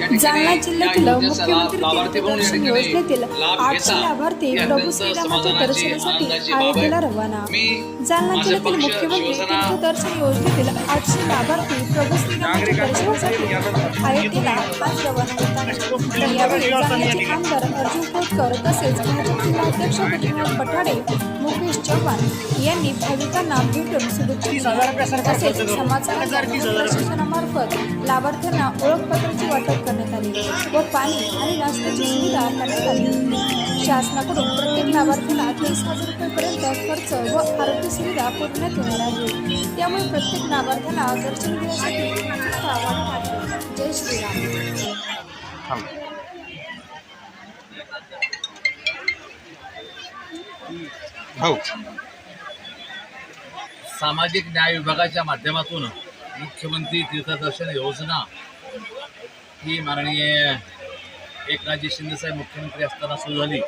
जालना जिल्ह्यातील मुख्यमंत्री तीर्थदर्शन योजनेतील आठशे लाभार्थी प्रभू श्रीरामाच्या दर्शनासाठी अयोध्येला रवाना. जालना जिल्ह्यातील मुख्यमंत्री तीर्थदर्शन योजनेतील आठशे लाभार्थी प्रभू श्रीरामाच्या दर्शनासाठी अयोध्येला आज रवाना यावेळी जालन्याचे आमदार अर्जुन खोतकर तसेच भाजप जिल्हाध्यक्ष विजयनाथ पठाडे मुकेश चव्हाण यांनी भाविकांना भेटून शुभेच्छा तसेच समाजकार्य प्रशासनामार्फत लाभार्थ्यांना ओळखपत्राचे वाटप आले व पाणी आणि नाश्त्याची सुविधा करण्यात आली. शासनाकडून प्रत्येक लाभार्थ्याला तीस हजार रुपयेपर्यंत खर्च व आरोग्य सुविधा पुरवण्यात येणार आहे त्यामुळे प्रत्येक लाभार्थ्याला दर्शन घेण्यासाठी जय श्रीराम. हो सामाजिक न्याय विभागाच्या माध्यमातून मुख्यमंत्री तीर्थदर्शन योजना ही माननीय एकनाथजी शिंदेसाहेब मुख्यमंत्री असताना सुरू झाली.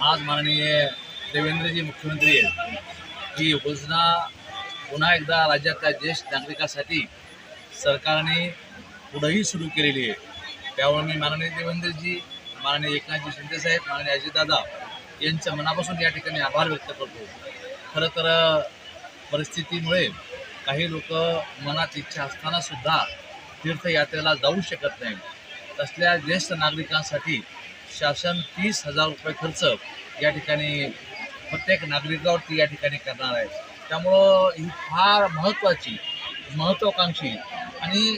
आज माननीय देवेंद्रजी मुख्यमंत्री आहेत. ही योजना पुन्हा एकदा राज्यातल्या ज्येष्ठ नागरिकासाठी सरकारने पुढंही सुरू केलेली आहे. त्यामुळे मी माननीय देवेंद्रजी माननीय एकनाथजी शिंदेसाहेब माननीय अजितदादा यांच्या मनापासून या ठिकाणी आभार व्यक्त करतो. खरं तर परिस्थितीमुळे काही लोक मनात इच्छा असतानासुद्धा तीर्थयात्रेला जाऊ शकत नाही. तसल्या ज्येष्ठ नागरिकांसाठी शासन तीस हजार रुपये खर्च या ठिकाणी प्रत्येक नागरिकावरती या ठिकाणी करणार आहे. त्यामुळं ही फार महत्त्वाची महत्त्वाकांक्षी आणि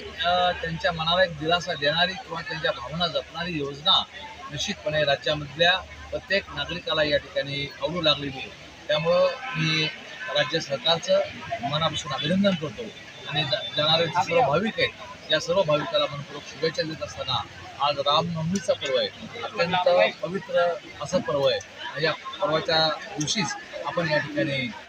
त्यांच्या मनाला एक दिलासा देणारी किंवा त्यांच्या भावना जपणारी योजना निश्चितपणे राज्यामधल्या प्रत्येक नागरिकाला या ठिकाणी आवडू लागलेली आहे. त्यामुळं मी राज्य सरकारचं मनापासून अभिनंदन करतो. आणि जाणारे जे सर्व भाविक आहेत या सर्व भाविकाला मनपूर्वक शुभेच्छा देत असताना आज रामनवमीचा पर्व आहे. अत्यंत पवित्र असा पर्व आहे. या पर्वाच्या दिवशीच आपण या ठिकाणी